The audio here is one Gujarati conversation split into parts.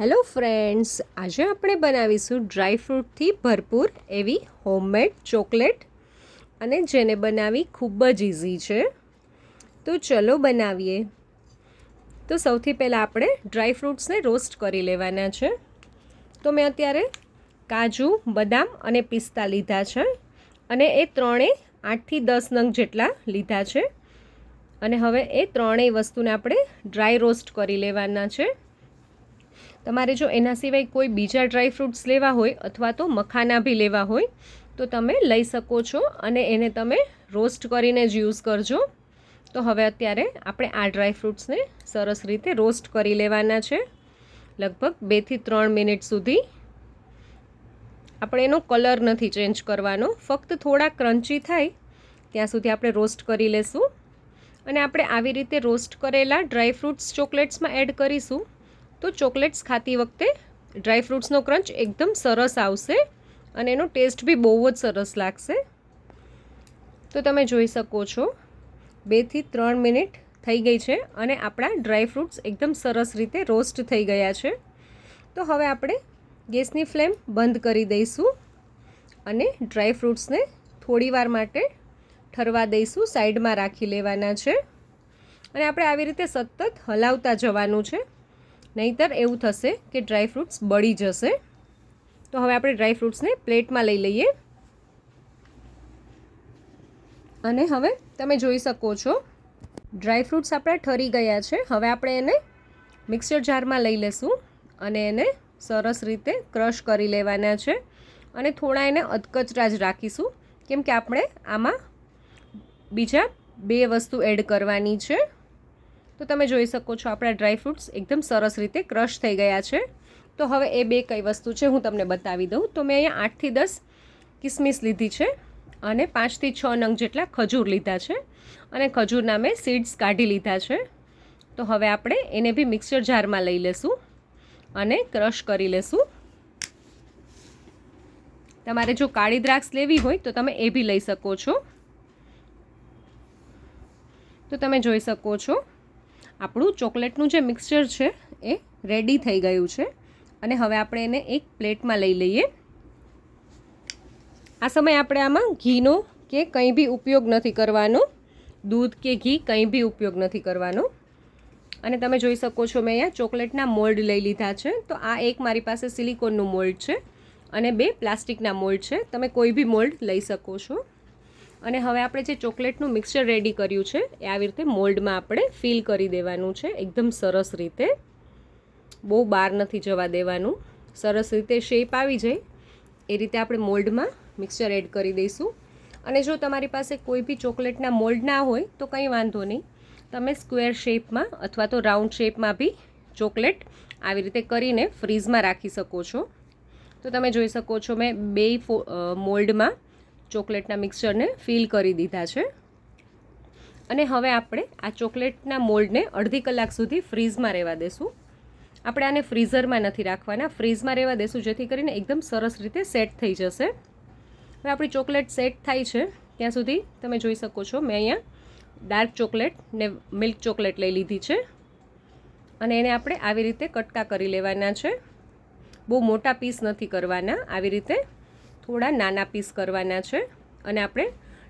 હેલો ફ્રેન્ડ્સ, આજે આપણે બનાવીશું ડ્રાય ફ્રૂટથી ભરપૂર એવી હોમમેડ ચોકલેટ અને જેને બનાવી ખૂબ જ ઇઝી છે. તો ચલો બનાવીએ. તો સૌથી પહેલાં આપણે ડ્રાય ફ્રૂટ્સને રોસ્ટ કરી લેવાના છે. તો મેં અત્યારે કાજુ, બદામ અને પિસ્તા લીધા છે અને એ ત્રણેય આઠથી દસ નંગ જેટલા લીધા છે. અને હવે એ ત્રણેય વસ્તુને આપણે ડ્રાય રોસ્ટ કરી લેવાના છે. તમારે જો એના સિવાય કોઈ બીજા ડ્રાય ફ્રૂટ્સ લેવા હોય અથવા તો મખાના બી લેવા હોય, તો તમે લઈ શકો છો અને એને તમે રોસ્ટ કરીને જ યુઝ કરજો. તો હવે અત્યારે આપણે આ ડ્રાય ફ્રૂટ્સને સરસ રીતે રોસ્ટ કરી લેવાના છે. લગભગ બેથી ત્રણ મિનિટ સુધી. આપણે એનો કલર નથી ચેન્જ કરવાનો, ફક્ત થોડા ક્રન્ચી થાય ત્યાં સુધી આપણે રોસ્ટ કરી લેશું. અને આપણે આવી રીતે રોસ્ટ કરેલા ડ્રાય ફ્રૂટ્સ ચોકલેટ્સમાં એડ કરીશું. તો ચોકલેટ્સ ખાતી વખતે ડ્રાય ફ્રૂટ્સનો ક્રંચ એકદમ સરસ આવશે અને એનો ટેસ્ટ બી બહુ જ સરસ લાગશે. તો તમે જોઈ શકો છો બેથી ત્રણ મિનિટ થઈ ગઈ છે અને આપણા ડ્રાય ફ્રૂટ્સ એકદમ સરસ રીતે રોસ્ટ થઈ ગયા છે. તો હવે આપણે ગેસની ફ્લેમ બંધ કરી દઈશું અને ડ્રાય ફ્રૂટ્સને થોડીવાર માટે ઠરવા દઈશું, સાઈડમાં રાખી લેવાના છે. અને આપણે આવી રીતે સતત હલાવતા જવાનું છે. નહીંતર એવું થશે કે ડ્રાય ફ્રૂટ્સ બળી જશે. તો હવે આપણે ડ્રાય ફ્રૂટ્સને પ્લેટમાં લઈ લઈએ. અને હવે તમે જોઈ શકો છો, ડ્રાય ફ્રૂટ્સ આપણા ઠરી ગયા છે. હવે આપણે એને મિક્સર જારમાં લઈ લેશું અને એને સરસ રીતે ક્રશ કરી લેવાના છે. અને થોડા એને અધકચરા જ રાખીશું, કેમ કે આપણે આમાં બીજા બે વસ્તુ એડ કરવાની છે. તો તમે જોઈ શકો છો આપણા ડ્રાય ફ્રૂટ્સ એકદમ સરસ રીતે ક્રશ થઈ ગયા છે. તો હવે એ બે કઈ વસ્તુ છે હું તમને બતાવી દઉં. તો મેં અહીંયા આઠથી દસ કિસમિસ લીધી છે અને પાંચથી છ નંગ જેટલા ખજૂર લીધા છે અને ખજૂરના મેં સીડ્સ કાઢી લીધા છે. તો હવે આપણે એને બી મિક્સર જારમાં લઈ લેશું અને ક્રશ કરી લેશું. તમારે જો કાળી દ્રાક્ષ લેવી હોય તો તમે એ બી લઈ શકો છો. તો તમે જોઈ શકો છો. આપણું ચોકલેટનું જે મિક્સચર છે એ રેડી થઈ ગયું છે. અને હવે આપણે એને એક પ્લેટમાં લઈ લઈએ. આ સમયે આપણે આમાં ઘીનો કે કંઈ બી ઉપયોગ નથી કરવાનો. દૂધ કે ઘી કંઈ બી ઉપયોગ નથી કરવાનો. અને તમે જોઈ શકો છો મેં અહીંયા ચોકલેટના મોલ્ડ લઈ લીધા છે. તો આ એક મારી પાસે સિલિકોનનું મોલ્ડ છે અને બે પ્લાસ્ટિકના મોલ્ડ છે. તમે કોઈ બી મોલ્ડ લઈ શકો છો. અને હવે આપણે જે ચોકલેટનું મિક્સચર રેડી કર્યું છે, એ આવી રીતે મોલ્ડમાં આપણે ફિલ કરી દેવાનું છે, એકદમ સરસ રીતે. બહુ બહાર નથી જવા દેવાનું. સરસ રીતે શેપ આવી જાય. એ રીતે આપણે મોલ્ડમાં મિક્સચર એડ કરી દઈશું. અને જો તમારી પાસે કોઈ બી ચોકલેટના મોલ્ડ ના હોય, તો કંઈ વાંધો નહીં. તમે સ્ક્વેર શેપમાં અથવા તો રાઉન્ડ શેપમાં બી ચોકલેટ આવી રીતે કરીને ફ્રીઝમાં રાખી શકો છો. તો તમે જોઈ શકો છો, મેં બે મોલ્ડમાં ચોકલેટના મિક્સચરને ફિલ કરી દીધા છે. અને હવે આપણે આ ચોકલેટના મોલ્ડને અડધી કલાક સુધી ફ્રીઝમાં રહેવા દેશું. આપણે આને ફ્રીઝરમાં નથી રાખવાના, ફ્રીઝમાં રહેવા દેશું, જેથી કરીને એકદમ સરસ રીતે સેટ થઈ જશે. હવે આપણી ચોકલેટ સેટ થાય છે. ત્યાં સુધી તમે જોઈ શકો છો, મેં અહીંયા ડાર્ક ચોકલેટ ને મિલ્ક ચોકલેટ લઈ લીધી છે. અને એને આપણે આવી રીતે કટકા કરી લેવાના છે. બહુ મોટા પીસ નથી કરવાના, આવી રીતે થોડા નાના પીસ કરવાના છે અને આપણે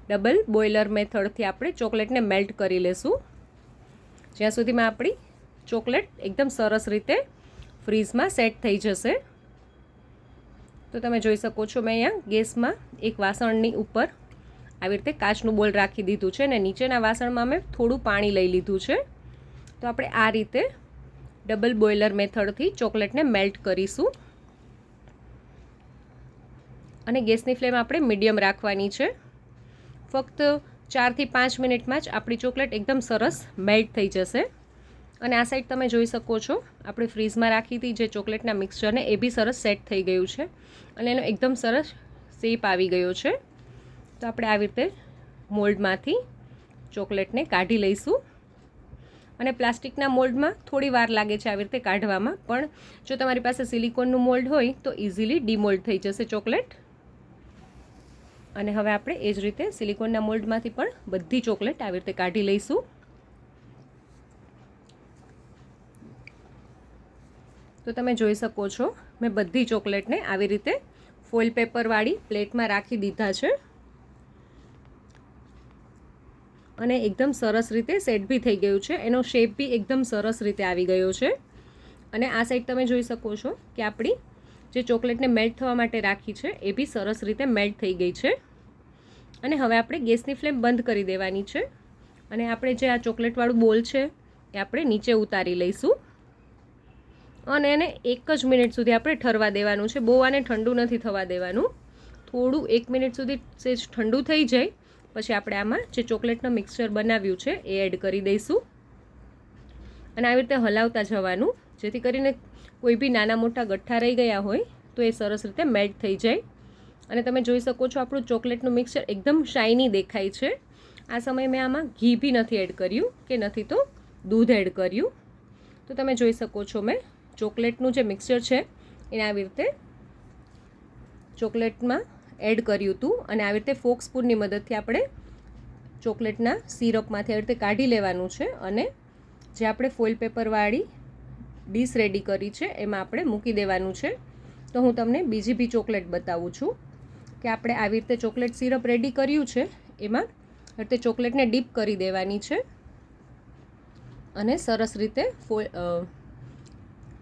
ડબલ બોઇલર મેથડથી આપણે ચોકલેટને મેલ્ટ કરી લેશું. જ્યાં સુધીમાં આપણી ચોકલેટ એકદમ સરસ રીતે ફ્રીઝમાં સેટ થઈ જશે. તો તમે જોઈ શકો છો મેં અહીંયા ગેસમાં એક વાસણની ઉપર આવી રીતે કાચનું બોલ રાખી દીધું છે અને નીચેના વાસણમાં મેં થોડું પાણી લઈ લીધું છે. તો આપણે આ રીતે ડબલ બોઇલર મેથડથી ચોકલેટને મેલ્ટ કરીશું. અને ગેસની ફ્લેમ આપણે મીડિયમ રાખવાની છે. ફક્ત ચારથી પાંચ મિનિટમાં જ આપણી ચોકલેટ એકદમ સરસ મેલ્ટ થઈ જશે. અને આ સાઈડ તમે જોઈ શકો છો, આપણે ફ્રીઝમાં રાખી હતી જે ચોકલેટના મિક્સચરને એ બી સરસ સેટ થઈ ગયું છે. અને એનો એકદમ સરસ શેપ આવી ગયો છે. તો આપણે આવી રીતે મોલ્ડમાંથી ચોકલેટને કાઢી લઈશું. અને પ્લાસ્ટિકના મોલ્ડમાં થોડી વાર લાગે છે આવી રીતે કાઢવામાં, પણ જો તમારી પાસે સિલિકોનનું મોલ્ડ હોય તો ઇઝીલી ડીમોલ્ડ થઈ જશે ચોકલેટ. અને હવે આપણે એ જ રીતે સિલિકોનના મોલ્ડમાંથી પણ બધી ચોકલેટ આવી રીતે કાઢી લઈશું. તો તમે જોઈ શકો છો, મેં બધી ચોકલેટને આવી રીતે ફોઇલ પેપરવાળી પ્લેટમાં રાખી દીધા છે. અને એકદમ સરસ રીતે સેટ બી થઈ ગયું છે. એનો શેપ બી એકદમ સરસ રીતે આવી ગયો છે. અને આ સાઈડ તમે જોઈ શકો છો કે આપણી જે ચોકલેટને મેલ્ટ થવા માટે રાખી છે, એ બી સરસ રીતે મેલ્ટ થઈ ગઈ છે. અને હવે આપણે ગેસની ફ્લેમ બંધ કરી દેવાની છે. અને આપણે જે આ ચોકલેટવાળું બોલ છે, એ આપણે નીચે ઉતારી લઈશું. અને એને એક જ મિનિટ સુધી આપણે ઠરવા દેવાનું છે. બહુ આને ઠંડુ નથી થવા દેવાનું. થોડું એક મિનિટ સુધી સેજ ઠંડુ થઈ જાય. પછી આપણે આમાં જે ચોકલેટનું મિક્સચર બનાવ્યું છે, એ એડ કરી દઈશું. અને આવી રીતે હલાવતા જવાનું, જેથી કરીને કોઈ બી નાના મોટા ગઠ્ઠા રહી ગયા હોય, તો એ સરસ રીતે મેલ્ટ થઈ જાય. અને તમે જોઈ શકો છો આપણું ચોકલેટનું મિક્સચર એકદમ શાઇની દેખાય છે. આ સમયે મેં આમાં ઘી બી નથી એડ કર્યું, કે નથી તો દૂધ એડ કર્યું. તો તમે જોઈ શકો છો મેં, ચોકલેટનું જે મિક્સચર છે, એને આવી રીતે ચોકલેટમાં એડ કર્યું હતું. અને આવી રીતે ફોક સ્પૂનની મદદથી આપણે ચોકલેટના સિરપમાંથી આવી રીતે કાઢી લેવાનું છે. અને જે આપણે ફોઇલ પેપરવાળી ડીશ રેડી કરી છે, એમાં આપણે મૂકી દેવાનું છે. તો હું તમને બીજી બી ચોકલેટ બતાવું છું કે આપણે આવી રીતે ચોકલેટ સિરપ રેડી કર્યું છે, એમાં રીતે ચોકલેટને ડીપ કરી દેવાની છે. અને સરસ રીતે ફો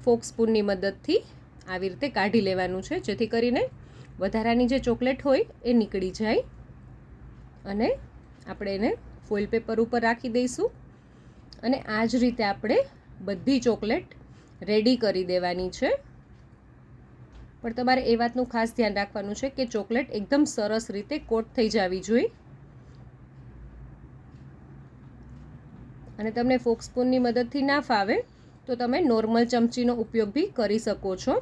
ફોક સ્પૂનની મદદથી આવી રીતે કાઢી લેવાનું છે, જેથી કરીને વધારાની જે ચોકલેટ હોય એ નીકળી જાય. અને આપણે એને ફોઇલ પેપર ઉપર રાખી દઈશું. અને આ જ રીતે આપણે બધી ચોકલેટ રેડી કરી દેવાની છે. પણ તમારે એ વાતનું ખાસ ધ્યાન રાખવાનું છે કે ચોકલેટ એકદમ સરસ રીતે કોટ થઈ જવી જોઈએ અને તમને ફોક સ્પૂનની મદદથી ના ફાવે તો તમે નોર્મલ ચમચીનો ઉપયોગ બી કરી શકો છો.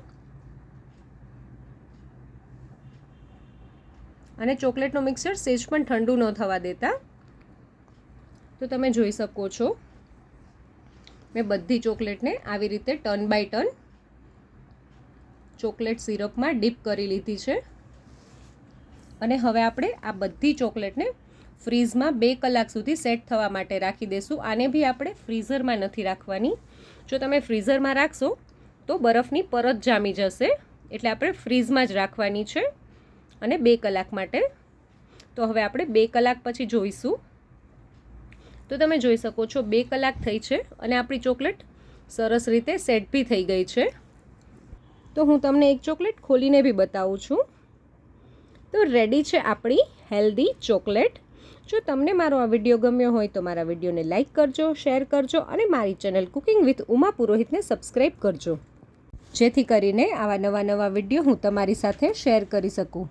અને ચોકલેટનું મિક્સર સેજ પણ ઠંડુ ન થવા દેતા. તો તમે જોઈ શકો છો. મેં બધી ચોકલેટને આવી રીતે ટર્ન બાય ટર્ન ચોકલેટ સિરપમાં ડીપ કરી લીધી છે. અને હવે આપણે આ બધી ચોકલેટને ફ્રીઝમાં બે કલાક સુધી સેટ થવા માટે રાખી દઈશું આને બી આપણે ફ્રીઝરમાં નથી રાખવાની. જો તમે ફ્રીઝરમાં રાખશો તો બરફની પરત જામી જશે. એટલે આપણે ફ્રીઝમાં જ રાખવાની છે. અને બે કલાક માટે. તો હવે આપણે બે કલાક પછી જોઈશું. તો તમે જોઈ શકો છો, બે કલાક થઈ છે અને આપણી ચોકલેટ સરસ રીતે સેટ બી થઈ ગઈ છે. તો હું તમને એક ચોકલેટ ખોલીને બી બતાવું છું. તો રેડી છે આપણી હેલ્ધી ચોકલેટ. જો તમને મારો આ વીડિયો ગમ્યો હોય તો મારા વિડીયોને લાઇક કરજો શેર કરજો અને મારી ચેનલ કુકિંગ વિથ ઉમા પુરોહિતને સબસ્ક્રાઈબ કરજો. જેથી કરીને આવા નવા નવા વીડિયો હું તમારી સાથે શેર કરી શકું.